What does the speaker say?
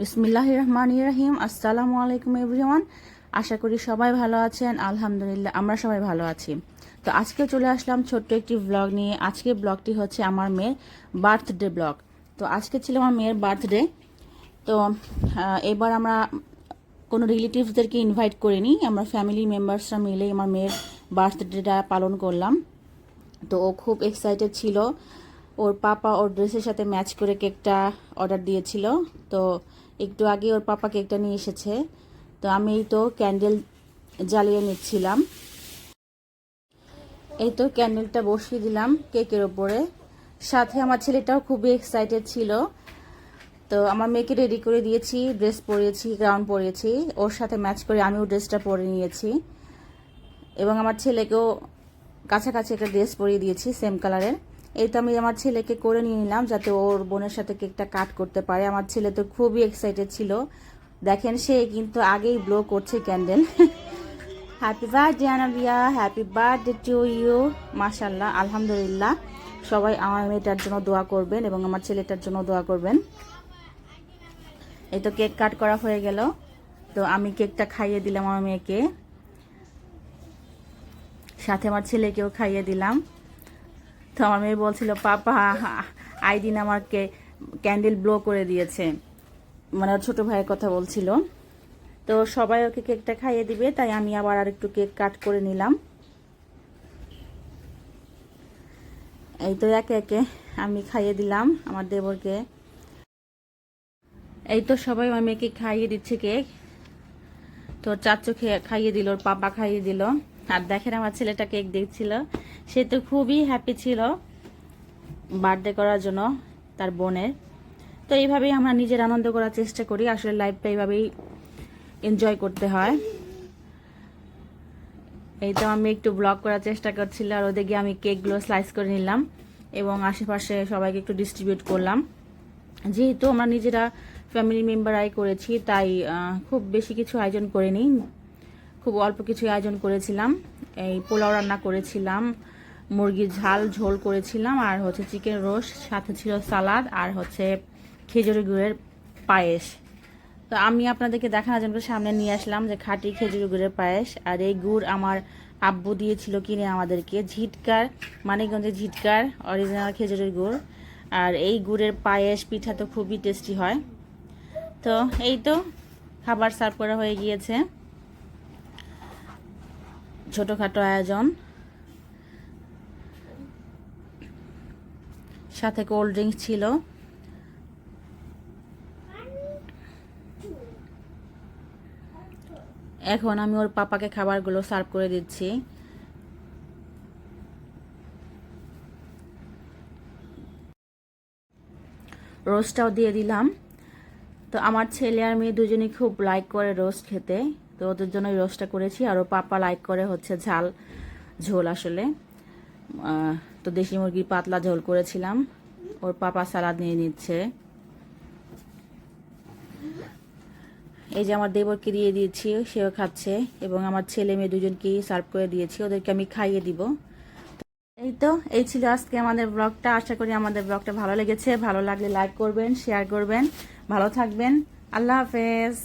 বিসমিল্লাহ রহমান রহিম আসসালামু আলাইকুম এভরিওয়ান। আশা করি সবাই ভালো আছেন। আলহামদুলিল্লাহ, আমরা সবাই ভালো আছি। তো আজকে চলে আসলাম ছোট্ট একটি ব্লগ নিয়ে। আজকের ব্লগটি হচ্ছে আমার মেয়ের বার্থডে ব্লগ তো আজকে ছিল আমার মেয়ের বার্থডে তো এবার আমরা কোনো রিলেটিভসদেরকে ইনভাইট করিনি। আমরা ফ্যামিলি মেম্বার্সরা মিলে আমার মেয়ের বার্থডেটা পালন করলাম। তো ও খুব এক্সাইটেড ছিল। ওর পাপা ওর ড্রেসের সাথে ম্যাচ করে কেকটা অর্ডার দিয়েছিল। তো একটু আগে ওর পাপা কেকটা নিয়ে এসেছে। তো আমি তো ক্যান্ডেল জ্বালিয়ে নিচ্ছিলাম। এই তো ক্যান্ডেলটা বসিয়ে দিলাম কেকের ওপরে। সাথে আমার ছেলেটাও খুবই এক্সাইটেড ছিল। তো আমার মেয়েকে রেডি করে দিয়েছি ড্রেস পরিয়েছি গাউন পরিয়েছি। ওর সাথে ম্যাচ করে আমিও ড্রেসটা পরে নিয়েছি। এবং আমার ছেলেকেও কাছাকাছি একটা ড্রেস পরিয়ে দিয়েছি সেম কালারের এই তো আমি আমার ছেলেকে করে নিয়ে নিলাম যাতে ওর বোনের সাথে কেকটা কাট করতে পারে। আমার ছেলে তো খুবই এক্সাইটেড ছিল। দেখেন, সে কিন্তু আগেই ব্লো করছে candle happy birthday Anabia happy birthday to you মাশাল্লাহ আলহামদুলিল্লাহ। সবাই আমার মেয়েটার জন্য দোয়া করবেন এবং আমার ছেলেটার জন্য দোয়া করবেন। এই তো কেক কাট করা হয়ে গেল। তো আমি কেকটা খাইয়ে দিলাম আমার মেয়েকে। সাথে আমার ছেলেকেও খাইয়ে দিলাম। তো আমার মেয়ে বলছিল, পাপা, আইদিন আমাকে ক্যান্ডেল ব্লো করে দিয়েছে। মানে ছোট ভাইয়ের কথা বলছিল। তো সবাই ওকে কেকটা খাইয়ে দিবে, তাই আমি আবার আর একটু কেক কাট করে নিলাম। এই তো একে একে আমি খাইয়ে দিলাম, আমার দেবরকে। এই তো সবাই আমার মেয়েকে খাইয়ে দিচ্ছে কেক। তো চাচু খেয়ে খাইয়ে দিল, ওর পাপা খাইয়ে দিল। আর দেখেন, আমার ছেলেটা কেক দেখছিল। সে তো খুবই হ্যাপি ছিল বার্থডে করার জন্য তার বোনের। তো এইভাবেই আমরা নিজের আনন্দ করার চেষ্টা করি, আসলে লাইফটা এইভাবেই এনজয় করতে হয়। এই তো আমি একটু ব্লগ করার চেষ্টা করছিলাম আর ওদিকে আমি কেকগুলো স্লাইস করে নিলাম এবং আশেপাশে সবাইকে একটু ডিস্ট্রিবিউট করলাম। যেহেতু আমরা নিজেরা ফ্যামিলি মেম্বারাই করেছি, তাই খুব বেশি কিছু আয়োজন করিনি। খুব অল্প কিছু আয়োজন করেছিলাম। এই পোলাও রান্না করেছিলাম, মুরগির ঝাল, ঝোল করেছিলাম, আর হচ্ছে চিকেন রোস্ট, সাথে ছিল সালাদ, আর হচ্ছে খেজুরি গুড়ের পায়েস। তো আমি আপনাদেরকে দেখানোর জন্য সামনে নিয়ে আসলাম যে খাঁটি খেজুরি গুড়ের পায়েস, আর এই গুড় আমার আব্বু দিয়েছিল কিনে আমাদেরকে। ঝিটকার, মানিকগঞ্জের ঝিটকার অরিজিনাল খেজুরের গুড়। আর এই গুড়ের পায়েস পিঠা তো খুবই টেস্টি হয়। তো এই তো, খাবার সার্ভ করা হয়ে গিয়েছে। ছোটোখাটো আয়োজন। সাথে কোল্ড ড্রিঙ্কস ছিল। এখন আমি ওর পাপাকে খাবারগুলো সার্ভ করে দিচ্ছি। রোস্টটাও দিয়ে দিলাম। তো আমার ছেলে আর মেয়ে দুজনেই খুব লাইক করে রোস্ট খেতে। তো ওদের জন্য এই রোস্টটা করেছি আর ওর পাপা লাইক করে হচ্ছে ঝাল, ঝোল আসলে। তো দেশি মুরগির পাতলা ঝোল করেছিলাম। ওর পাপা সালাদ নিয়ে নিচ্ছে। এই যে আমার দেবরকে দিয়ে দিয়েছি, সেও খাচ্ছে এবং আমার ছেলে মেয়ে দুজনকেই সার্ভ করে দিয়েছি, ওদেরকে আমি খাইয়ে দিব। এই তো, এই ছিল আজকে আমাদের ব্লগটা আশা করি আমাদের ব্লগটা ভালো লেগেছে। ভালো লাগলে লাইক করবেন শেয়ার করবেন। ভালো থাকবেন। আল্লাহ হাফেজ।